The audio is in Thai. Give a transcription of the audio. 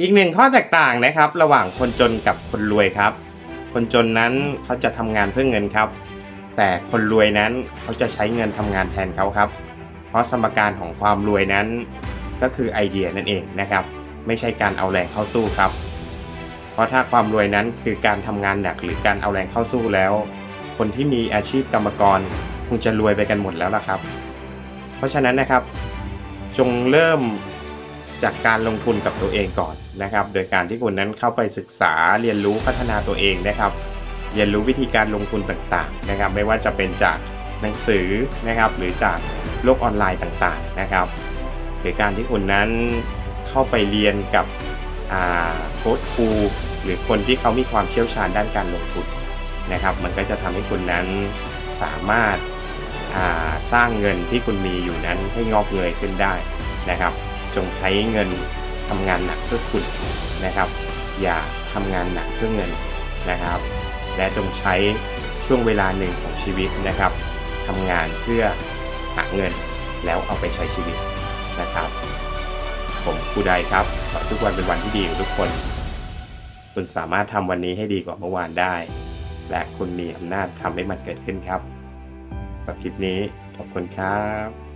อีกหนึ่งข้อแตกต่างนะครับ ระหว่างคนจนกับคนรวยครับ คนจนนั้นเขาจะทำงานเพื่อเงินครับ แต่คนรวยนั้นเขาจะใช้เงินทำงานแทนเขาครับ เพราะสมการของความรวยนั้น ก็คือไอเดียนั่นเองนะครับ ไม่ใช่การเอาแรงเข้าสู้ครับ เพราะถ้าความรวยนั้นคือการทำงานหนักหรือการเอาแรงเข้าสู้แล้ว คนที่มีอาชีพกรรมกรคงจะรวยไปกันหมดแล้วล่ะครับ เพราะฉะนั้นนะครับ จงเริ่ม จากการลงทุนกับตัวเองก่อนนะครับ โดยการที่คุณนั้นเข้าไปศึกษาเรียนรู้พัฒนาตัวเองนะครับ เรียนรู้วิธีการลงทุนต่างๆนะครับ ไม่ว่าจะเป็นจากหนังสือนะครับ หรือจากโลกออนไลน์ต่างๆนะครับ หรือการที่คุณนั้นเข้าไปเรียนกับโค้ชครูหรือคนที่เขามีความเชี่ยวชาญด้านการลงทุนนะครับ มันก็จะทำให้คุณนั้นสามารถาสร้างเงินที่คุณมีอยู่นั้นให้งอกเงยขึ้นได้นะครับ จงใช้เงินทำงานหนักเพื่อคุณนะครับ อย่าทำงานหนักเพื่อเงินนะครับ และจงใช้ช่วงเวลาหนึ่งของชีวิตนะครับทำงานเพื่อหาเงินแล้วเอาไปใช้ชีวิตนะครับ ผมครูใดครับขอทุกวันเป็นวันที่ดีของทุกคน คุณสามารถทำวันนี้ให้ดีกว่าเมื่อวานได้ และคุณมีอำนาจทำให้มันเกิดขึ้นครับกับคลิปนี้ขอบคุณครับ